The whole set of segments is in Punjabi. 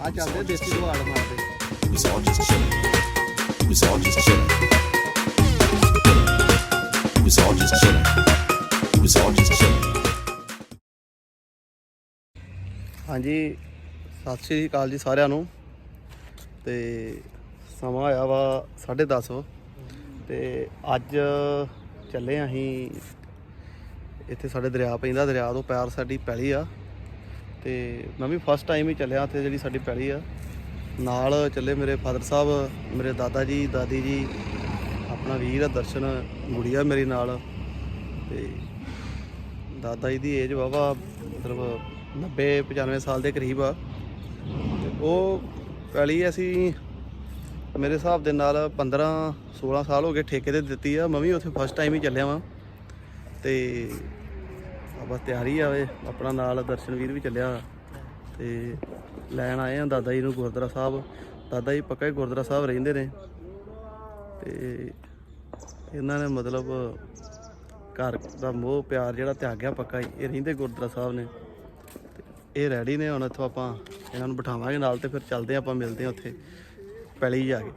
ਆ ਚੱਲਦੇ ਦੇਸੀ ਦਵਾੜ ਮਾਰਦੇ We was all just chillin'. We was all just chillin'. We was all just chillin'. We was all just chillin'. ਹਾਂਜੀ ਸਤਿ ਸ਼੍ਰੀ ਅਕਾਲ ਜੀ ਸਾਰਿਆਂ ਨੂੰ ਤੇ ਸਮਾਂ ਆਇਆ ਵਾ 10:30 ਤੇ ਅੱਜ ਚੱਲੇ ਆਂ ਅਸੀਂ ਇੱਥੇ ਸਾਡੇ ਦਰਿਆ ਪੈਂਦਾ ਦਰਿਆ ਤੋਂ ਪੈਰ ਸਾਡੀ ਪੈਲੀ ਆ ਤੇ ਮੈਂ ਵੀ ਫਸਟ ਟਾਈਮ ਹੀ ਚੱਲਿਆ ਉੱਥੇ ਜਿਹੜੀ ਸਾਡੀ ਪੈਲੀ ਆ। ਨਾਲ ਚੱਲੇ ਮੇਰੇ ਫਾਦਰ ਸਾਹਿਬ, ਮੇਰੇ ਦਾਦਾ ਜੀ, ਦਾਦੀ ਜੀ, ਆਪਣਾ ਵੀਰ ਆ, ਦਰਸ਼ਨ, ਗੁੜੀਆ ਮੇਰੇ ਨਾਲ। ਤੇ ਦਾਦਾ ਜੀ ਦੀ ਏਜ ਵਾਵਾ ਮਤਲਬ 90 95 ਸਾਲ ਦੇ ਕਰੀਬ ਆ। ਤੇ ਉਹ ਪੈਲੀ ਅਸੀਂ ਮੇਰੇ ਹਿਸਾਬ ਦੇ ਨਾਲ 15 16 ਸਾਲ ਹੋ ਗਏ ਠੇਕੇ ਤੇ ਦਿੱਤੀ ਆ। ਮੈਂ ਵੀ ਉੱਥੇ ਫਸਟ ਟਾਈਮ ਹੀ ਚੱਲਿਆ ਵਾਂ। ਤੇ ਬਸ ਤਿਆਰੀ ਆਵੇ ਆਪਣਾ ਨਾਲ ਦਰਸ਼ਨ ਵੀਰ ਵੀ ਚੱਲਿਆ। ਤੇ ਲੈਣ ਆਏ ਆ ਦਾਦਾ ਜੀ ਨੂੰ ਗੁਰਦੁਆਰਾ ਸਾਹਿਬ। ਦਾਦਾ ਜੀ ਪੱਕਾ ਹੀ ਗੁਰਦੁਆਰਾ ਸਾਹਿਬ ਰਹਿੰਦੇ ਨੇ। ਤੇ ਇਹਨਾਂ ਨੇ ਮਤਲਬ ਘਰ ਦਾ ਮੋਹ, ਪਿਆਰ ਜਿਹੜਾ ਤਿਆਗਿਆ ਪੱਕਾ ਹੀ। ਇਹ ਰਹਿੰਦੇ ਗੁਰਦੁਆਰਾ ਸਾਹਿਬ ਨੇ। ਤੇ ਇਹ ਰੈਡੀ ਨੇ। ਹੁਣ ਇੱਥੋਂ ਆਪਾਂ ਇਹਨਾਂ ਨੂੰ ਬਿਠਾਵਾਂਗੇ ਨਾਲ ਤੇ ਫਿਰ ਚੱਲਦੇ ਆਪਾਂ, ਮਿਲਦੇ ਹਾਂ ਉੱਥੇ। ਪੈਲੀ ਜਾ ਕੇ।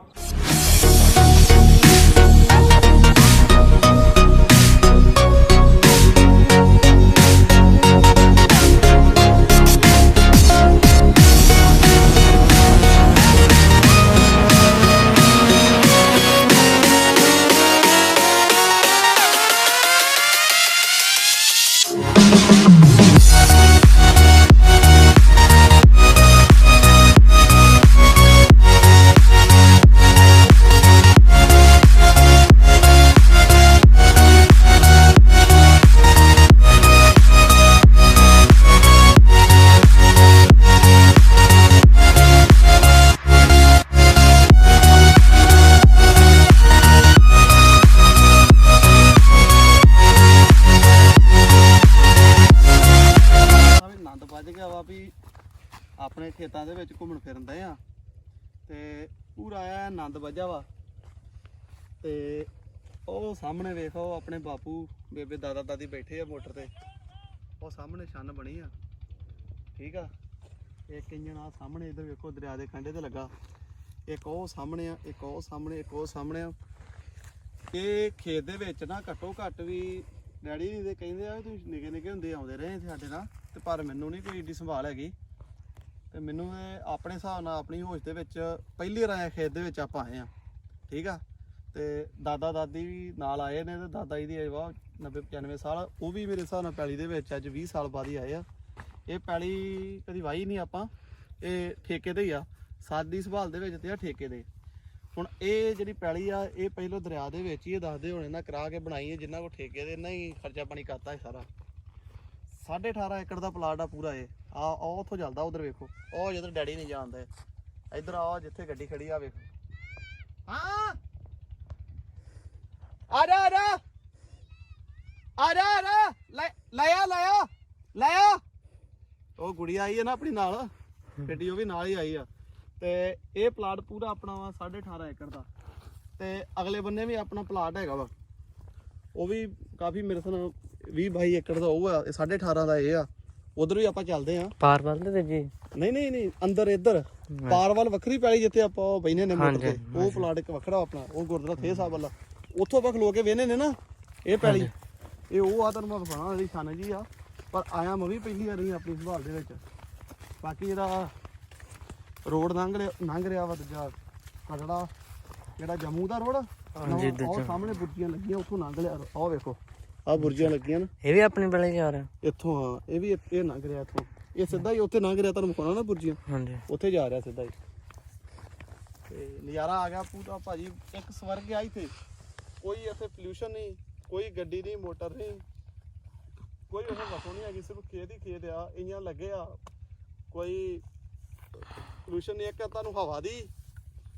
ਵੀ ਆਪਣੇ ਖੇਤਾਂ ਦੇ ਵਿੱਚ ਘੁੰਮਣ ਫਿਰਨ ਦੇ ਆ। ਤੇ ਪੂਰਾ ਆ ਆਨੰਦ ਵੱਜਾ ਵਾ। ਤੇ ਉਹ ਸਾਹਮਣੇ ਵੇਖੋ, ਆਪਣੇ ਬਾਪੂ, ਬੇਬੇ ਦਾਦਾ ਦਾਦੀ ਬੈਠੇ ਆ ਮੋਟਰ ਤੇ। ਉਹ ਸਾਹਮਣੇ ਛੰਨ ਬਣੀ ਆ। ਠੀਕ ਆ? ਇੱਕ ਇੰਜਣ ਆ ਸਾਹਮਣੇ, ਇਧਰ ਵੇਖੋ ਦਰਿਆ ਦੇ ਕੰਢੇ ਤੇ ਲੱਗਾ। ਇੱਕ ਉਹ ਸਾਹਮਣੇ ਆ, ਇੱਕ ਉਹ ਸਾਹਮਣੇ, ਇੱਕ ਉਹ ਸਾਹਮਣੇ ਆ। ਇਹ ਖੇਤ ਦੇ ਵਿੱਚ ਨਾ ਘੱਟੋ ਘੱਟ ਵੀ, ਡੈਡੀ ਜੀ ਦੇ ਕਹਿੰਦੇ ਆ ਵੀ ਤੁਸੀਂ ਨਿੱਕੇ ਨਿੱਕੇ ਹੁੰਦੇ ਆਉਂਦੇ ਰਹੇ ਇੱਥੇ ਸਾਡੇ ਨਾਲ। ਤੇ ਪਰ ਮੈਨੂੰ ਨਹੀਂ ਕੋਈ ਏਡੀ ਸੰਭਾਲ ਹੈਗੀ। ਤੇ ਮੈਨੂੰ ਇਹ ਆਪਣੇ ਹਿਸਾਬ ਨਾਲ ਆਪਣੀ ਹੋਸ਼ ਦੇ ਵਿੱਚ ਪਹਿਲੀ ਵਾਰ ਖੇਤ ਦੇ ਵਿੱਚ ਆਪਾਂ ਆਏ ਆ ਠੀਕ ਆ? ਤੇ ਦਾਦਾ ਦਾਦੀ ਵੀ ਨਾਲ ਆਏ ਨੇ ਤੇ ਦਾਦਾ ਜੀ ਦੀ ਏਜ ਵਾ 90 95 ਸਾਲ, ਉਹ ਵੀ ਮੇਰੇ ਹਿਸਾਬ ਨਾਲ ਪੈਲੀ ਦੇ ਵਿੱਚ ਅੱਜ 20 ਸਾਲ ਬਾਅਦ ਹੀ ਆਏ ਆ। ਇਹ ਪੈਲੀ ਕਦੀ ਵਾਹੀ ਨਹੀਂ ਆਪਾਂ, ਇਹ ਠੇਕੇ ਤੇ ਹੀ ਆ। ਸਾਦੀ ਸੰਭਾਲ ਦੇ ਵਿੱਚ ਤੇ ਆ ਠੇਕੇ ਦੇ। ਹੁਣ ਇਹ ਜਿਹੜੀ ਪੈਲੀ ਆ, ਇਹ ਪਹਿਲੋਂ ਦਰਿਆ ਦੇ ਵਿੱਚ ਹੀ ਇਹ ਦੱਸਦੇ ਹੋਣੇ ਨਾ ਕਰਾ ਕੇ ਬਣਾਈ ਹੈ ਜਿੰਨਾ ਕੋ ਠੇਕੇ ਦੇ ਇਹਨਾਂ ਹੀ ਖਰਚਾ ਪਾਣੀ ਕਰਤਾ ਹੈ ਸਾਰਾ। 18.5 ਏਕੜ ਦਾ ਪਲਾਟ ਆ ਪੂਰਾ ਇਹ। ਆ ਉਹ ਉੱਥੋਂ ਚੱਲਦਾ ਉਧਰ ਵੇਖੋ। ਉਹ ਜਿੱਧਰ ਡੈਡੀ ਨਹੀਂ ਜਾਣਦਾ। ਇੱਧਰ ਆ ਜਿੱਥੇ ਗੱਡੀ ਖੜੀ ਆ ਵੇਖੋ। ਹਾਂ। ਆ ਜਾ ਆ ਜਾ। ਆ ਜਾ ਆ ਜਾ। ਲੈ ਲੈ ਆ ਲੈ ਆ। ਲੈ ਆ। ਉਹ ਗੁੜੀ ਆਈ ਹੈ ਨਾ ਆਪਣੀ ਨਾਲ। ਗੱਡੀ ਉਹ ਵੀ ਨਾਲ ਹੀ ਆਈ ਆ। ਤੇ ਇਹ ਪਲਾਟ ਪੂਰਾ ਆਪਣਾ ਵਾ 18.5 ਏਕੜ ਦਾ। ਤੇ ਅਗਲੇ ਬੰਨੇ ਵੀ ਆਪਣਾ ਪਲਾਟ ਹੈਗਾ ਵਾ। ਉਹ ਵੀ ਕਾਫੀ ਮੇਰੇ ਨਾਲ 20 22 ਏਕੜ ਦਾ ਉਹ ਆ ਇਹ 18.5 ਦਾ ਇਹ ਆ। ਉਧਰ ਵੀ ਆਪਾਂ ਚੱਲਦੇ ਆ ਪਾਰ ਵੱਲ ਤੇ ਜੀ ਨਹੀਂ ਨਹੀਂ ਨਹੀਂ ਅੰਦਰ ਇੱਧਰ। ਪਾਰਵਲ ਵੱਖਰੀ ਪੈਲੀ ਜਿੱਥੇ ਆਪਾਂ ਉਹ ਬੈਨੇ ਨੇ ਤੇ। ਹਾਂਜੀ, ਉਹ ਪਲਾਟ ਇੱਕ ਵੱਖਰਾ ਆਪਣਾ ਉਹ ਗੁਰਦੁਆਰਾ ਥੇ ਸਾਹਿਬ ਵਾਲਾ ਉੱਥੋਂ ਆਪਾਂ ਖਲੋ ਕੇ ਵੇਨੇ ਨੇ ਨਾ ਇਹ ਪੈਲੀ। ਇਹ ਉਹ ਆ ਤੁਹਾਨੂੰ ਮੈਂ ਦਿਖਾਣਾ ਜਿਹੜੀ ਛਾਨ ਜੀ ਆ। ਪਰ ਆਇਆ ਮੈਂ ਵੀ ਪਹਿਲੀ ਵਾਰ ਆਪਣੀ ਸੰਭਾਲ ਦੇ ਵਿੱਚ। ਬਾਕੀ ਜਿਹੜਾ ਰੋਡ ਲੰਘ ਰਿਹਾ ਲੰਘ ਰਿਹਾ ਵਾ ਦੂਜਾ ਕਟੜਾ ਜਿਹੜਾ ਜੰਮੂ ਦਾ ਰੋਡ ਹਾਂਜੀ, ਉਹ ਦੂਜਾ। ਸਾਹਮਣੇ ਬੁਰਜੀਆਂ ਲੱਗੀਆਂ ਉੱਥੋਂ ਲੰਘ ਲਿਆ ਆਹ ਵੇਖੋ। ਆਹ ਬੁਰਜੀਆਂ ਲੱਗੀਆਂ ਨਾ। ਇਹ ਵੀ ਆਪਣੀ ਵੇਲੇ ਜਾ ਰਿਹਾ ਇੱਥੋਂ ਹਾਂ ਇਹ ਵੀ ਇਹ ਇਹ ਲੰਘ ਰਿਹਾ ਇੱਥੋਂ। ਇਹ ਸਿੱਧਾ ਹੀ ਉੱਥੇ ਲੰਘ ਰਿਹਾ ਤੁਹਾਨੂੰ ਵਿਖਾਉਣਾ ਨਾ ਬੁਰਜੀਆਂ। ਹਾਂਜੀ। ਉੱਥੇ ਜਾ ਰਿਹਾ ਸਿੱਧਾ ਹੀ। ਤੇ ਨਜ਼ਾਰਾ ਆ ਗਿਆ ਪੂਰਾ ਭਾਜੀ। ਇੱਕ ਸਵਰਗ ਆ ਇੱਥੇ। ਕੋਈ ਇੱਥੇ ਪੋਲੂਸ਼ਨ ਨਹੀਂ ਕੋਈ ਗੱਡੀ ਨਹੀਂ ਮੋਟਰ ਨਹੀਂ। ਕੋਈ ਉਹ ਵਸੋਂ ਨਹੀਂ ਹੈਗੀ ਸਿਰਫ ਖੇਤ ਹੀ ਖੇਤ ਆ ਇੰਆਂ ਲੱਗੇ ਆ। ਕੋਈ ਪੋਲੂਸ਼ਨ ਨਹੀਂ ਇੱਕ ਤੁਹਾਨੂੰ ਹਵਾ ਦੀ।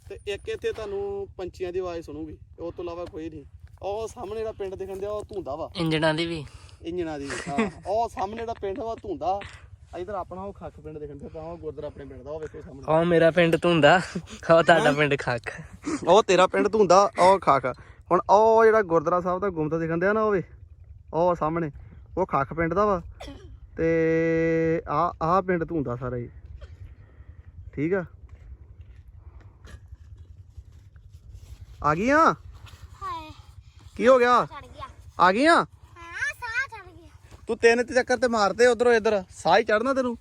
ਤੇ ਇੱਕ ਇੱਥੇ ਤੁਹਾਨੂੰ ਪੰਛੀਆਂ ਦੀ ਆਵਾਜ਼ ਸੁਣੂਗੀ ਉਹ ਤੋਂ ਇਲਾਵਾ ਕੋਈ ਨਹੀਂ। ਉਹ ਸਾਹਮਣੇ ਜਿਹੜਾ ਪਿੰਡ ਦਿਖਣ ਦਿਆ ਉਹ ਧੁੰਦਾ ਵਾ। ਇੰਜਣਾਂ ਦੀ ਵੀ। ਇੰਜਣਾ ਦੀ ਹਾਂ। ਉਹ ਸਾਹਮਣੇ ਜਿਹੜਾ ਪਿੰਡ ਵਾ ਧੁੰਦਾ। ਇਧਰ ਆਪਣਾ ਉਹ ਖੱਖ ਪਿੰਡ ਦੇਖਣ ਤੇ ਤਾਂ ਉਹ ਗੁਰਦੁਆਰਾ ਆਪਣੇ ਪਿੰਡ ਦਾ ਉਹ ਵੇਖੋ ਸਾਹਮਣੇ। ਉਹ ਮੇਰਾ ਪਿੰਡ ਧੁੰਦਾ ਉਹ ਤੁਹਾਡਾ ਪਿੰਡ ਖੱਖ। ਉਹ ਤੇਰਾ ਪਿੰਡ ਧੁੰਦਾ ਉਹ ਖਾਖ। ਹੁਣ ਉਹ ਜਿਹੜਾ ਗੁਰਦੁਆਰਾ ਸਾਹਿਬ ਦਾ ਗੁੰਮਤਾ ਦਿਖਣ ਦਿਆ ਨਾ ਹੋਵੇ ਉਹ ਸਾਹਮਣੇ ਉਹ ਖਾਖ ਪਿੰਡ ਦਾ ਵਾ। ਤੇ ਆ ਆ ਪਿੰਡ ਧੁੰਦਾ ਸਾਰਾ ਹੀ। ਠੀਕ ਆ? ਆ ਗਈਆਂ? ਹਾਏ। ਕੀ ਹੋ ਗਿਆ? ਚੜ ਗਿਆ। ਆ ਗਈਆਂ? ਹਾਂ ਸਾਹ ਚੜ ਗਿਆ। ਤੂੰ ਤਿੰਨ ਤੇ ਚੱਕਰ ਤੇ ਮਾਰਦੇ ਉਧਰੋਂ ਇੱਧਰ। ਸਾਹ ਹੀ ਚੜਨਾ ਤੈਨੂੰ।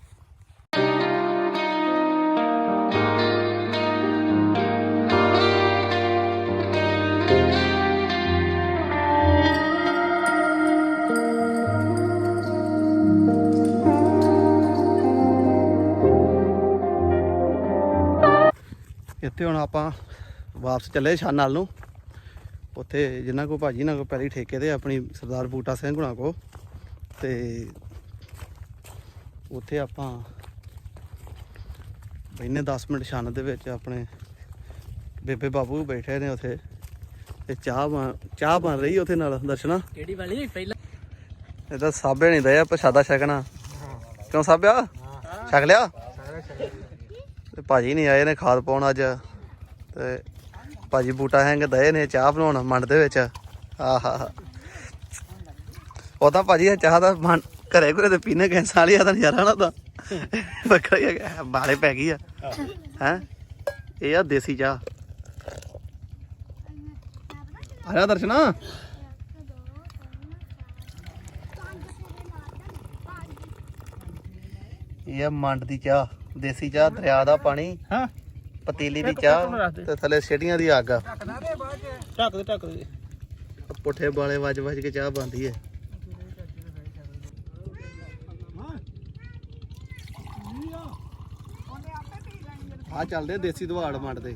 ਇੱਥੇ ਹੁਣ ਆਪਾਂ ਵਾਪਸ ਚੱਲੇ ਛਾਨ ਨੂੰ। ਉੱਥੇ ਜਿੰਨਾ ਕੋ ਭਾਜੀ ਨਾਲ ਕੋ ਪਹਿਲੀ ਠੇਕੇ ਤੇ ਆਪਣੀ ਸਰਦਾਰ ਬੂਟਾ ਸਿੰਘ ਹੁਣਾਂ ਕੋ। ਤੇ ਉੱਥੇ ਆਪਾਂ ਬੈਨੇ 10 ਮਿੰਟ ਛਾਨ ਦੇ ਵਿੱਚ ਆਪਣੇ ਬੇਬੇ ਬਾਬੂ ਬੈਠੇ ਨੇ ਉੱਥੇ। ਤੇ ਚਾਹ ਚਾਹ ਬਣ ਰਹੀ ਉੱਥੇ ਨਾਲ ਦਰਸ਼ਨਾ। ਕਿਹੜੀ ਵਾਲੀ? ਪਹਿਲਾਂ। ਇਹਦਾ ਸਾਬੇ ਨਹੀਂ ਦਇਆ ਪ੍ਰਸ਼ਾਦਾ ਛਕਣਾ ਕਿਉਂ ਸਾਬਿਆ? ਛਕ ਲਿਆ? ਤੇ ਭਾਜੀ ਨਹੀਂ ਆਏ ਨੇ ਖਾਦ ਪਾਉਣ ਅੱਜ। ਤੇ ਭਾਜੀ ਬੂਟਾ ਹੈਂਗ ਦਏ ਨੇ ਚਾਹ ਬਣਾਉਣ ਮੰਡ ਦੇ ਵਿੱਚ। ਆਹਾ। ਉਹਦਾ ਭਾਜੀ ਚਾਹ ਦਾ ਮਨ ਘਰੇ ਘਰੇ ਤੇ ਪੀਣੇ ਕੈਂਸਾਂ ਵਾਲੀ ਤਾਂ ਨਜ਼ਾਰਾ ਨਾ ਦਾ ਵੱਖਰਾ ਹੀ ਹੈਗਾ ਬਾਲੇ ਪੈ ਗਈ ਆ। ਹੈ? ਇਹ ਆ ਦੇਸੀ ਚਾਹ। ਆਇਆ ਦਰਸ਼ਨਾ? ਇਹ ਆ ਮੰਡ ਦੀ ਚਾਹ, ਦੇਸੀ ਚਾਹ, ਦਰਿਆ ਦਾ ਪਾਣੀ। ਹਾਂ। ਪਤੀਲੀ ਦੀ ਚਾਹ ਤੇ ਥੱਲੇ ਛੇੜੀਆਂ ਦੀ ਅੱਗ। ਢੱਕ ਦੇ ਢੱਕ ਦੇ। ਪੁੱਠੇ ਬਾਲੇ ਵੱਜ ਵੱਜ ਕੇ ਚਾਹ ਬਣਦੀ ਹੈ ਆ ਚੱਲਦੇ ਆ ਦੇਸੀ ਦਵਾੜ ਮੰਡ ਦੇ।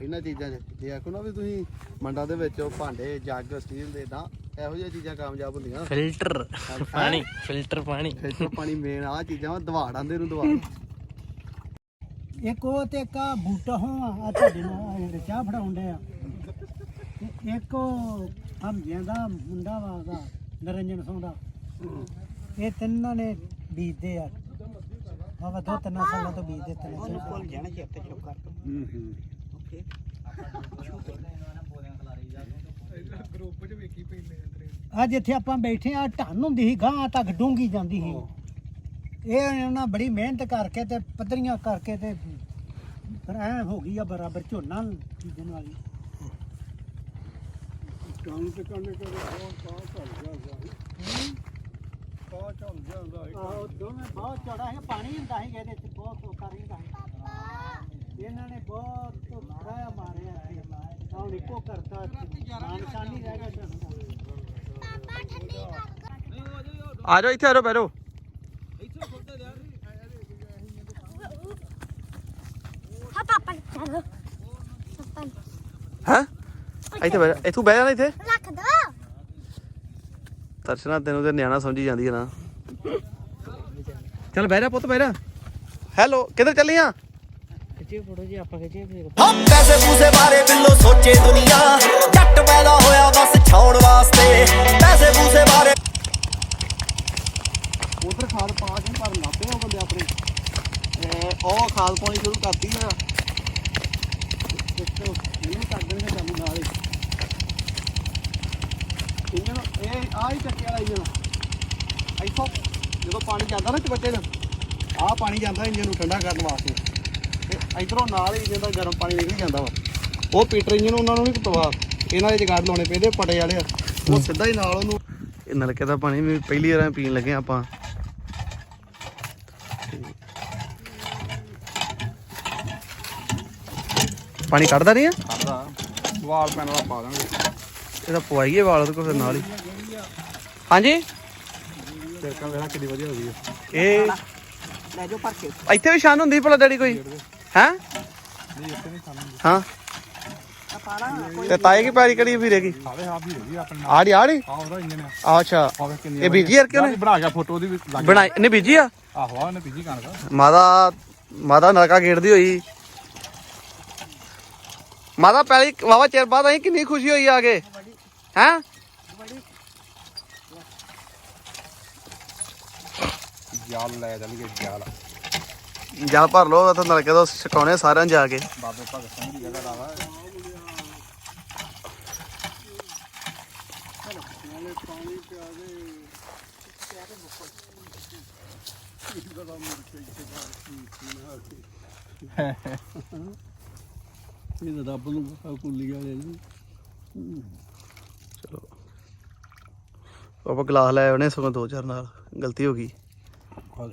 ਇਹਨਾਂ ਚੀਜ਼ਾਂ 'ਚ। ਜੇ ਆਖੋ ਨਾ ਵੀ ਤੁਸੀਂ ਮੰਡਾਂ ਦੇ ਵਿੱਚ ਉਹ ਭਾਂਡੇ ਜੱਗ ਸਟੀਲ ਦੇ ਤਾਂ ਇਹੋ ਜਿਹੀਆਂ ਚੀਜ਼ਾਂ ਕਾਮਯਾਬ ਹੁੰਦੀਆਂ। ਫਿਲਟਰ ਪਾਣੀ ਫਿਲਟਰ ਪਾਣੀ। ਫਿਲਟਰ ਪਾਣੀ ਮੇਨ ਆ ਚੀਜ਼ਾਂ ਵਾ ਦਵਾੜ ਆਂਦੇ ਨੂੰ ਦਵਾੜ। ਇੱਕ ਉਹ ਤੇ ਇੱਕ ਆਹ ਬੂਟਾ ਹੋ ਆ ਤੁਹਾਡੇ ਨਾਲ ਆਹ ਜਿਹੜੇ ਚਾਹ ਫੜਾਉਂਦੇ ਆ। ਤੇ ਇੱਕ ਉਹ ਹਮਜਿਆਂ ਦਾ ਮੁੰਡਾ ਵਾ ਉਹਦਾ ਨਰੰਜਨ ਸਿੰਘ ਦਾ। ਇਹ ਤਿੰਨਾਂ ਨੇ ਬੀਜਦੇ ਆ। ਬਾਬਾ ਦੋ ਤਿੰਨ ਸਾਲਾਂ ਤੋਂ ਬੀਜਦੇ ਤਿੰਨ ਭੁੱਲ ਜਾਣਾ ਚੇਤੇ ਚੁੱਕ ਅੱਜ ਇੱਥੇ ਆਪਾਂ ਬੈਠੇ ਆ ਢੰਨ ਹੁੰਦੀ ਸੀ ਗਾਂ ਤੱਕ ਡੂੰਗੀ ਜਾਂਦੀ ਸੀ। ਇਹ ਉਹਨਾਂ ਬੜੀ ਮਿਹਨਤ ਕਰਕੇ ਤੇ ਪੱਧਰੀਆਂ ਕਰਕੇ ਤੇ ਪਰ ਐ ਹੋ ਗਈ ਆ ਬਰਾਬਰ ਝੋਨਾ ਬੀਜਣ ਵਾਲੀ। ਕੰਮ ਤੇ ਕਰਨੇ ਕਰ ਬਹੁਤ ਚੱਲ ਗਿਆ ਬਹੁਤ ਚੱਲ ਜਾਂਦਾ ਆਹੋ ਦੋਵੇਂ ਬਹੁਤ ਚੜਾ ਹੈ ਪਾਣੀ ਹੁੰਦਾ ਸੀ ਇਹਦੇ ਚ ਬਹੁਤ ਔਖਾ ਰਹਿੰਦਾ ਸੀ। ਇਹਨਾਂ ਨੇ ਬਹੁਤ ਧੋਖਾ ਮਾਰਿਆ ਇੱਥੇ ਹੁਣ ਇੱਕੋ ਕਰਤਾ ਨਿਸ਼ਾਨੀ ਰਹਿ ਗਿਆ ਕਰ ਆ ਜਾਓ ਇੱਥੇ ਆ ਜਾਓ ਬੈਠੋ ਹਾਂ ਪਾਪਾ ਚਲੋ ਹੈ? ਇੱਥੇ ਬੈਠ ਇੱਥੋਂ ਬਹਿ ਜਾਣਾ ਇੱਥੇ। ਰੱਖ ਦੋ। ਦਰਸ਼ਨਾ ਤੈਨੂੰ ਤੇ ਨਿਆਣਾ ਸਮਝੀ ਜਾਂਦੀ ਹੈ ਨਾ। ਚੱਲ ਬਹਿ ਜਾ ਪੁੱਤ ਬਹਿ ਜਾ। ਹੈਲੋ ਕਿੱਧਰ ਚੱਲੀਆਂ ਖਿੱਚੇ ਫੋਟੋ ਜੀ ਆਪਾਂ ਖਿੱਚੇ ਫਿਰ। ਹਾਂ ਪੈਸੇ ਪੂਸੇ ਬਾਰੇ ਬਿੱਲੋ ਸੋਚੇ ਦੁਨੀਆ। ਜੱਟ ਪੈਦਾ ਹੋਇਆ ਬਸ ਛਾਉਣ ਵਾਸਤੇ। ਪੈਸੇ ਪੂਸੇ ਬਾਰੇ ਉਧਰ ਖਾਦ ਪਾ ਕੇ ਪਰ ਲੱਭੇ ਉਹ ਬੰਦੇ ਆਪਣੇ। ਤੇ ਉਹ ਖਾਦ ਪਾਉਣੀ ਸ਼ੁਰੂ ਕਰਤੀ ਆ ਦੇਖੋ ਇਹਨੂੰ ਕਰ ਦੇਣਗੇ ਤੁਹਾਨੂੰ ਨਾਲ ਹੀ ਇੰਜਨ ਹੀ ਚੱਕੇ ਵਾਲਾ ਇੰਜਨ ਇੱਥੋਂ ਜਦੋਂ ਪਾਣੀ ਜਾਂਦਾ ਨਾ ਚਵੱਟੇ ਦਾ ਆਹ ਪਾਣੀ ਜਾਂਦਾ ਇੰਜਨ ਨੂੰ ਠੰਡਾ ਕਰਨ ਵਾਸਤੇ। ਤੇ ਇਧਰੋਂ ਨਾਲ ਹੀ ਇੰਜਨ ਦਾ ਗਰਮ ਪਾਣੀ ਨਿਕਲ ਜਾਂਦਾ ਵਾ। ਉਹ ਪੀਟਰ ਇੰਜਨ ਉਹਨਾਂ ਨੂੰ ਨਹੀਂ ਪਤਾ ਇਹਨਾਂ ਦੇ ਜਗਾੜ ਲਾਉਣੇ ਪੈਂਦੇ ਪਟੇ ਵਾਲੇ ਉਹ ਸਿੱਧਾ ਹੀ ਨਾਲ ਉਹਨੂੰ ਇਹ ਨਲਕੇ ਦਾ ਪਾਣੀ ਵੀ ਪਹਿਲੀ ਵਾਰ ਪੀਣ ਲੱਗੇ ਆਪਾਂ। ਪਾਣੀ ਕੱਢਦਾ ਨਹੀਂ ਆ? ਕਰਦਾ ਵਾਲ ਪੈਣ ਵਾਲਾ ਪਾ ਦਾਂਗੇ ਇਹਦਾ ਪਵਾਈਏ ਵਾਲ ਉਹਦੇ ਕੋਲ ਫਿਰ ਨਾਲ ਹੀ। ਹਾਂਜੀ? ਸਿਰਕਾ ਵੇਲਾ ਕਿੰਨੀ ਵਧੀਆ ਹੋ ਗਈ ਇਹ ਲੈ ਜਾਓ ਭਰ ਕੇ ਇੱਥੇ ਵੀ ਸ਼ਾਨ ਹੁੰਦੀ ਭਲਾ ਡੈਡੀ ਕੋਈ? ਹੈ? ਨਹੀਂ ਇੱਥੇ ਨਹੀਂ ਖਾਣਾ ਹਾਂ। ਤੇ ਤਾਏ ਕੀ ਪੈਰੀ ਕੜੀ ਵੀਰੇ ਕੀ? ਖਾਵੇ ਹਾਂ ਵੀ ਹੋ ਗਈ ਆੜੀ ਆੜੀ? ਆਹ ਉਹਦਾ ਇੰਜਨ ਆ ਆ ਅੱਛਾ। ਆਵੇ ਕਿੰਨੀ ਇਹ ਬੀਜੀ ਯਾਰ ਕਿਉਂ ਨੇ ਬਣਾ ਗਿਆ ਫੋਟੋ ਉਹਦੀ ਲੱਗ ਬਣਾਈ, ਨਹੀਂ ਬੀਜੀ ਆ? ਆਹੋ ਉਹਨੇ ਬੀਜੀ ਕਣਕ ਮਾਦਾ ਮਾਦਾ ਨਲਕਾ ਗੇੜਦੀ ਹੋਈ। ਮਾਦਾ ਪਹਿਲੀ ਵਾਵਾ ਚਿਰ ਬਾਅਦ ਆਈ ਕਿੰਨੀ ਖੁਸ਼ੀ ਹੋਈ ਆ ਕੇ? ਹੈ? ਜਾਲ ਲੈ ਜਾਣਗੇ ਜਾਲ। ਜਲ ਭਰ ਲੋ ਉੱਥੇ ਨਲਕੇ ਤੋਂ ਛਕਾਉਣੇ ਸਾਰਿਆਂ ਨੂੰ ਜਾ ਕੇ। ਬਾਬੇ ਭਗਤ ਸਿੰਘ ਦੀ ਜਗ੍ਹਾ ਦਾ ਵਾ ਇਹ ਤਾਂ ਰੱਬ ਨੂੰ ਪਤਾ ਕੁੱਲੀ ਵਾਲੇ ਨੂੰ ਆਪਾਂ ਗਲਾਸ ਲੈ ਉਹਨੇ ਸਗੋਂ ਦੋ ਚਾਰ ਨਾਲ ਗਲਤੀ ਹੋ ਗਈ। ਖਾ